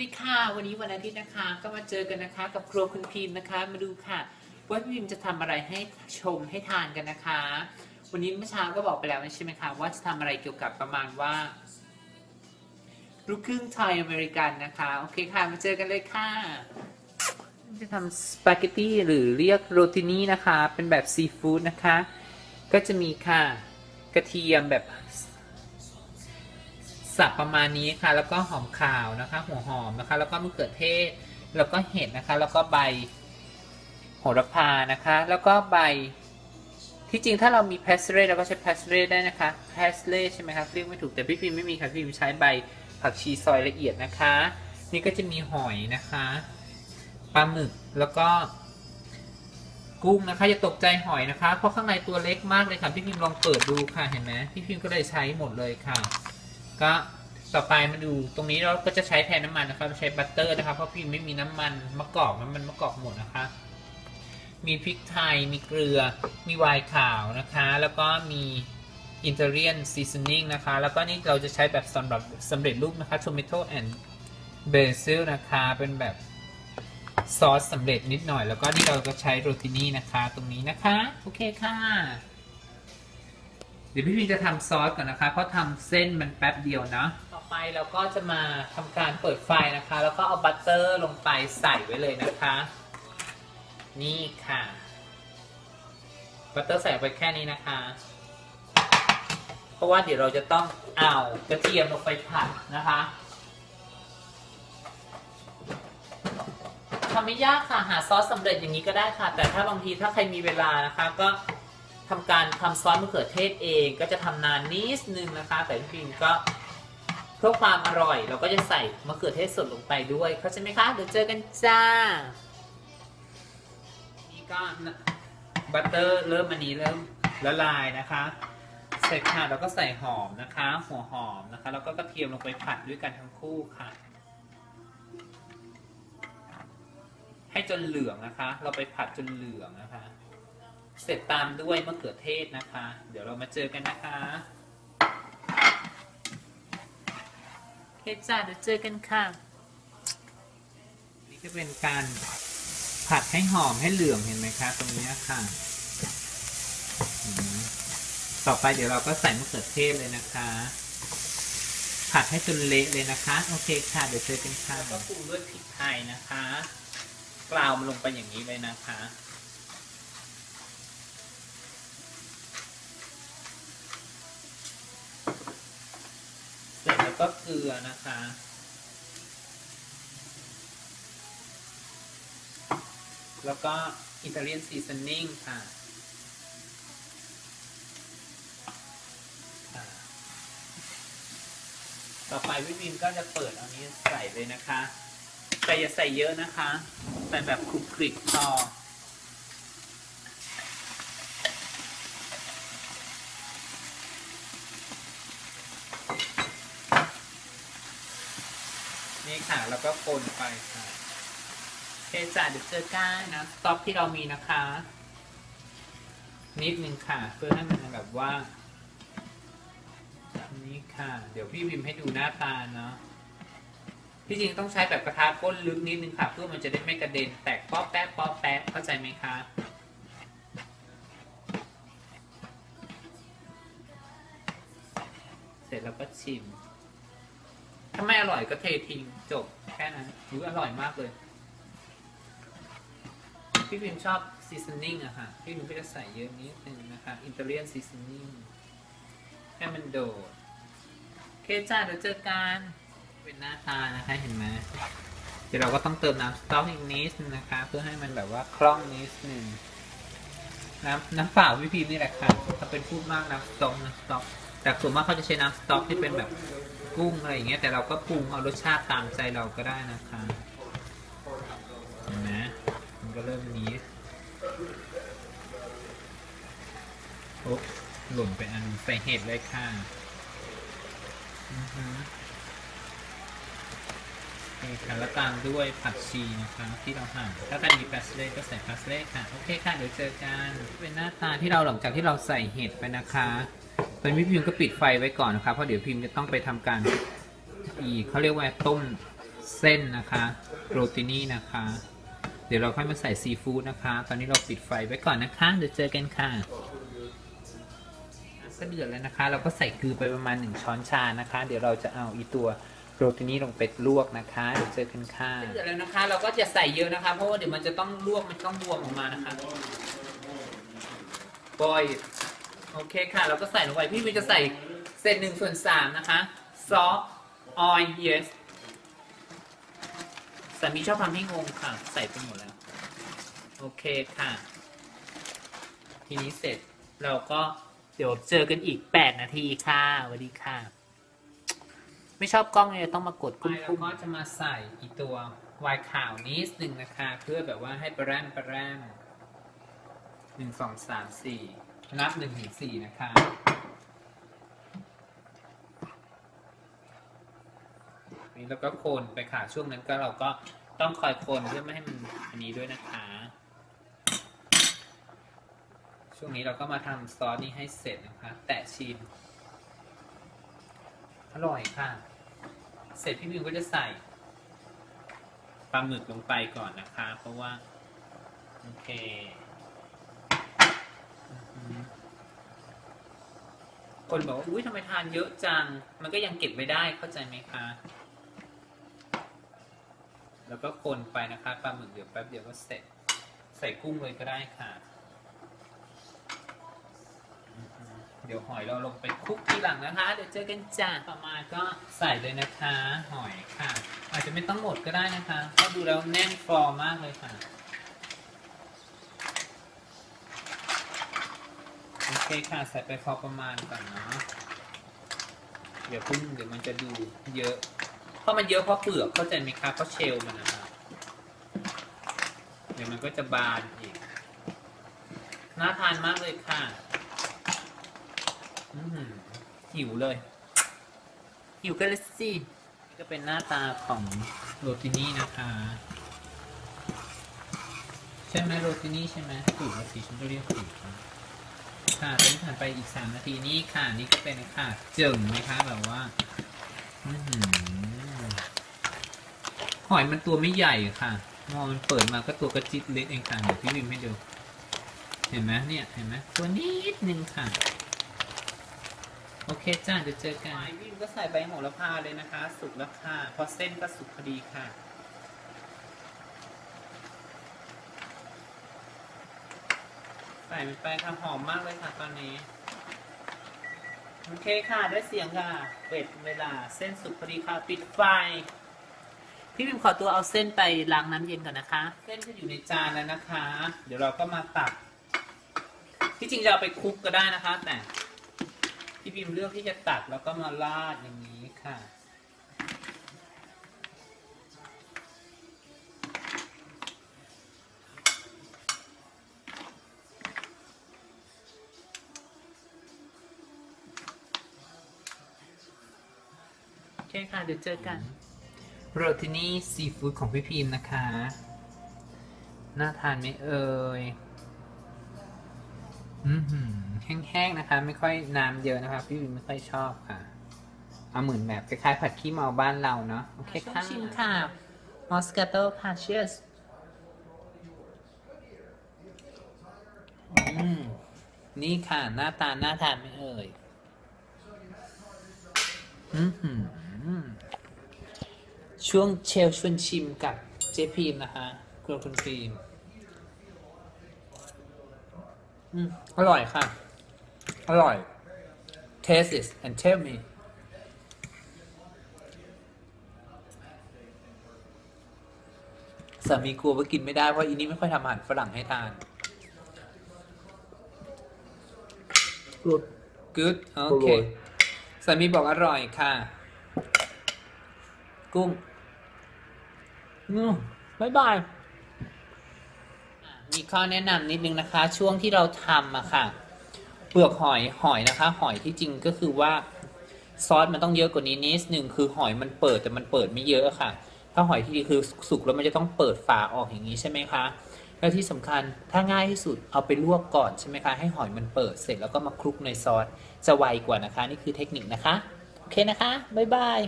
สวัสดีค่ะวันนี้วันอาทิตย์นะคะ ก็มาเจอกันนะคะ กับครัวคุณพิมพ์นะคะ มาดูค่ะว่าพี่พิมพ์จะทำอะไรให้ชมให้ทานกันนะคะ วันนี้เมื่อเช้าก็บอกไปแล้วใช่ไหมคะว่าจะทำอะไรเกี่ยวกับประมาณว่าลูกครึ่งไทยอเมริกันนะคะโอเคค่ะมาเจอกันเลยค่ะ จะทำสปาเกตตี้หรือเรียกโรตินีนะคะ เป็นแบบซีฟู้ดนะคะ ก็จะมีค่ะ กระเทียมแบบส บประมาณนี้ค่ะ แล้วก็หอมขาวนะคะ หัวหอมนะคะ แล้วก็มะเขือเทศ แล้วก็เห็ดนะคะ แล้วก็ใบโหระพานะคะ แล้วก็ใบที่จริงถ้าเรามีแพสเล่เราก็ใช้แพสเล่ได้นะคะแพสเล่ใช่ไหมคะเรียกไม่ถูกแต่พี่พิมไม่มีค่ะพี่พิมใช้ใบผักชีซอยละเอียดนะคะ นี่ก็จะมีหอยนะคะปลาหมึกแล้วก็กุ้งนะคะอย่าตกใจหอยนะคะ เพราะข้างในตัวเล็กมากเลยค่ะพี่พิมลองเปิดดูค่ะเห็นไหมพี่พิมก็เลยใช้หมดเลยค่ะ ก็ต่อไปมาดูตรงนี้เราก็จะใช้แทนน้ำมันนะคะเราใช้บัตเตอร์นะคะเพราะพิมพ์ไม่มีน้ำมันมะกอกน้ำมันมะกอกหมดนะคะ มีพริกไทย มีเกลือ มีไวน์ขาวนะคะ แล้วก็มีอินเตอร์เรียนซีซันนิ่งนะคะ แล้วก็นี่เราจะใช้แบบสำหรับสำเร็จรูปนะคะ tomato and basil นะคะ เป็นแบบซอสสำเร็จนิดหน่อย แล้วก็นี่เราก็ใช้โรตินี่นะคะ ตรงนี้นะคะ โอเคค่ะ เดี๋ยวพี่พีจะทำซอสก่อนนะคะ เพราะทำเส้นมันแป๊บเดียวนะต่อไปเราก็จะมาทำการเปิดไฟนะคะ แล้วก็เอาบัตเตอร์ลงไปใส่ไว้เลยนะคะ นี่ค่ะบัตเตอร์ใส่ไปแค่นี้นะคะ เพราะว่าเดี๋ยวเราจะต้องเอากระเทียมลงไปผัดนะคะทำไม่ยากค่ะหาซอสสำเร็จอย่างนี้ก็ได้ค่ะ แต่ถ้าบางทีถ้าใครมีเวลานะคะก็ ทำการทำซอสมะเขือเทศเองก็จะทำนานนิดนึงนะคะ แต่พี่พิมก็เพื่อความอร่อย เราก็จะใส่มะเขือเทศสดลงไปด้วยเข้าใจไหมคะเดี๋ยวเจอกันจ้า นี่ก็บัตเตอร์เริ่มอันนี้เริ่มละลายนะคะเสร็จค่ะเราก็ใส่หอมนะคะ หัวหอมนะคะ แล้วก็กระเทียมลงไปผัดด้วยกันทั้งคู่ค่ะ ให้จนเหลืองนะคะ เราไปผัดจนเหลืองนะคะ เสร็จตามด้วยมะเขือเทศนะคะ เดี๋ยวเรามาเจอกันนะคะเฮ้จ้าเดี๋ยวเจอกันค่ะ นี่ก็เป็นการผัดให้หอมให้เหลืองเห็นไหมคะ ตรงนี้ค่ะอืมต่อไปเดี๋ยวเราก็ใส่มะเขือเทศเลยนะคะ ผัดให้จนเละเลยนะคะ โอเคค่ะ เดี๋ยวเจอกันค่ะก็ปรุงด้วยพริกไทยนะคะกล่าวมันลงไปอย่างนี้เลยนะคะ เสร็จ แล้วก็เกลือนะคะ แล้วก็อิตาเลียนซีซันนิ่งค่ะต่อไปวิบิมก็จะเปิดเอานี้ใส่เลยนะคะ แต่อย่าใส่เยอะนะคะใส่แบบคลุกคลิกพอ นี่ค่ะ แล้วก็คนไปค่ะโอเคจ้ะเดี๋ยวเจอกันนะสต็อกที่เรามีนะคะ นิดนึงค่ะ เพื่อให้มันแบบว่านี่ค่ะ เดี๋ยวพี่พิมพ์ให้ดูหน้าตาเนาะที่จริงต้องใช้แบบกระทะก้นลึกนิดนึงค่ะ เพื่อมันจะได้ไม่กระเด็นแตกป๊อปแป๊ะป๊อปแป๊ะเข้าใจไหมคะเสร็จแล้วก็ชิม ถ้าไม่อร่อยก็เททิ้งจบแค่นั้นรู้อร่อยมากเลย พี่พิมชอบซีซันนิ่งอะค่ะ พี่พิมก็จะใส่เยอะนิดนึงนะคะอิตาเลียนซีซันนิ่งให้มันโดดโอเคจ้าเดี๋ยวเจอกันเป็นหน้าตานะคะเห็นไหมเดี๋ยวเราก็ต้องเติมน้ำสต๊อกอีกนิดนึงนะคะ เพื่อให้มันแบบว่าคล่องนิดนึงน้ำน้ำเปล่าพี่พิมนี่แหละค่ะถ้าเป็นพูดมากน้ำสต๊อกน้ำสต๊อกแต่ส่วนมากเขาจะใช้น้ำสต๊อกที่เป็นแบบ กุ้งอะไรอย่างเงี้ยแต่เราก็ปรุงเอารสชาติตามใจเราก็ได้นะคะเห็นไหมมันก็เริ่มนี้โอ๊บหล่นไปอันใส่เห็ดเลยค่ะอือฮึนี่ค่ะแล้วตามด้วยผักชีนะคะที่เราหั่นถ้าใครมีพาสเล่ก็ใส่พาสเล่ค่ะ โอเคค่ะ เดี๋ยวเจอกัน เป็นหน้าตาที่เราหลังจากที่เราใส่เห็ดไปนะคะ ตอนนี้พี่พิมก็ปิดไฟไว้ก่อนนะคะเพราะเดี๋ยวพิมจะต้องไปทำการอีกเขาเรียกว่าต้มเส้นนะคะโรตินี่นะคะ เดี๋ยวเราค่อยมาใส่ซีฟู้ดนะคะ ตอนนี้เราปิดไฟไว้ก่อนนะคะ เดี๋ยวเจอกันค่ะก็เดือดแล้วนะคะ เราก็ใส่เกลือไปประมาณ 1 ช้อนชานะคะ เดี๋ยวเราจะเอาอีตัวโรตินี่ลงไปลวกนะคะเดี๋ยวเจอกันค่ะเดือดแล้วนะคะ เราก็จะใส่เยอะนะคะ เพราะว่าเดี๋ยวมันจะต้องลวกมันต้องบวมออกมานะคะบอย โอเคค่ะ เราก็ใส่ลงไป พี่วินจะใส่เศษหนึ่งส่วนสามนะคะซอสออยล์ yes สามีชอบทำให้งงค่ะ ใส่ไปหมดแล้ว โอเคค่ะ ทีนี้เสร็จเราก็เดี๋ยวเจอกันอีก 8 นาทีค่ะสวัสดีค่ะ ไม่ชอบกล้องเลยต้องมากดกุ้งเราก็จะมาใส่อีตัววายขาวนิดหนึ่งนะคะ เพื่อแบบว่าให้ประแรมประแรมหนึ่งสองสามสี่ นับหนึ่งถึงสี่นะคะ นี่แล้วก็โคนไปค่ะ ช่วงนั้นก็เราก็ต้องคอยโคนเพื่อไม่ให้มันอันนี้ด้วยนะคะ ช่วงนี้เราก็มาทำซอสนี้ให้เสร็จนะคะ แตะชิม อร่อยค่ะ เสร็จพี่มิวก็จะใส่ปลาหมึกลงไปก่อนนะคะ เพราะว่า โอเคอ คนบอกว่าอุ้ยทำไมทานเยอะจัง มันก็ยังเก็บไม่ได้เข้าใจไหมคะ แล้วก็คนไปนะคะปลาหมึกเดี๋ยวแป๊บเดียวก็เสร็จ ใส่กุ้งเลยก็ได้ค่ะ เดี๋ยวหอยเราลงไปคลุกทีหลังนะคะ เดี๋ยวเจอกันจ้าต่อมาก็ใส่เลยนะคะ หอยค่ะ อาจจะไม่ต้องหมดก็ได้นะคะเพราะดูแล้วแน่นฟอร์มากเลยค่ะ โอเคค่ะ ใส่ไปพอประมาณก่อนเนาะเดี๋ยวพุ่งเดี๋ยวมันจะดูเยอะ เพราะมันเยอะเพราะเปลือกเข้าใจไหมครับเพราะเชลมันนะครับเดี๋ยวมันก็จะบานอีก น่าทานมากเลยค่ะอืหิวเลย หิวกันเลยสินี่ก็เป็นหน้าตาของโรตินี่นะคะ ใช่ไหมโรตินี่ใช่ไหมถูกแล้วสิฉันก็เรียกถูกนะ ค่ะตอนนี้ผ่านไปอีกสามนาทีนี่ค่ะ นี่ก็เป็นค่ะเจิ่งไหมคะแบบว่าหอยมันตัวไม่ใหญ่ค่ะมองมันเปิดมาก็ตัวกระจิตเล็กเองค่ะเดี๋ยวพี่วิมให้ดู เห็นไหมเนี่ยเห็นไหมตัวนิดนึงค่ะ โอเคจ้าเดี๋ยวเจอกันพี่วิมก็ใส่ใบโหระพาเลยนะคะ สุกแล้วค่ะพราะเส้นก็สุกพอดีค่ะ ใส่มันไปค่ะหอมมากเลยค่ะตอนนี้ โอเคค่ะได้เสียงค่ะเป็ดเวลาเส้นสุกพอดีค่ะปิดไฟ พี่พิมขอตัวเอาเส้นไปล้างน้ำเย็นก่อนนะคะ เส้นจะอยู่ในจานแล้วนะคะ เดี๋ยวเราก็มาตัก ที่จริงจะเอาไปคลุกก็ได้นะคะ แต่พี่พิมเลือกที่จะตักแล้วก็มาราดอย่างนี้ค่ะ เคค่ะ เดี๋ยวเจอกันโรตินี่ซีฟู้ดของพี่พิมพ์นะคะ น่าทานไหมเอ่ยอือหือแห้งๆนะคะ ไม่ค่อยน้ำเยอะนะคะ พี่พิมพ์ไม่ค่อยชอบค่ะ เอาเหมือนแบบคล้ายๆผัดขี้เมาบ้านเราเนาะโอเคค่ะชิมค่ะมอสกาโตค่ะ cheers อืมนี่ค่ะ หน้าตาน่าทานไหมเอ่ย อือหือ ช่วงเชลชวนชิมกับเจพีมนะคะคุณคุณฟิล์มอืมอร่อยค่ะ อร่อย taste it and tell me สามีกลัวว่ากินไม่ได้ เพราะอีนี่ไม่ค่อยทำอาหารฝรั่งให้ทาน Good. good โอเคอร่อยสามีบอกอร่อยค่ะ กุ้งอืมบ๊ายบายมีข้อแนะนำนิดนึงนะคะ ช่วงที่เราทำอะค่ะ เปลือกหอยหอยนะคะ หอยที่จริงก็คือว่าซอสมันต้องเยอะกว่านี้นิดนึงคือหอยมันเปิดแต่มันเปิดไม่เยอะค่ะ ถ้าหอยที่ดีคือสุกแล้วมันจะต้องเปิดฝาออกอย่างนี้ใช่ไหมคะแล้วที่สำคัญถ้าง่ายที่สุดเอาไปลวกก่อนใช่ไหมคะให้หอยมันเปิดเสร็จแล้วก็มาคลุกในซอสจะไวกว่านะคะ นี่คือเทคนิคนะคะ โอเคนะคะบ๊ายบาย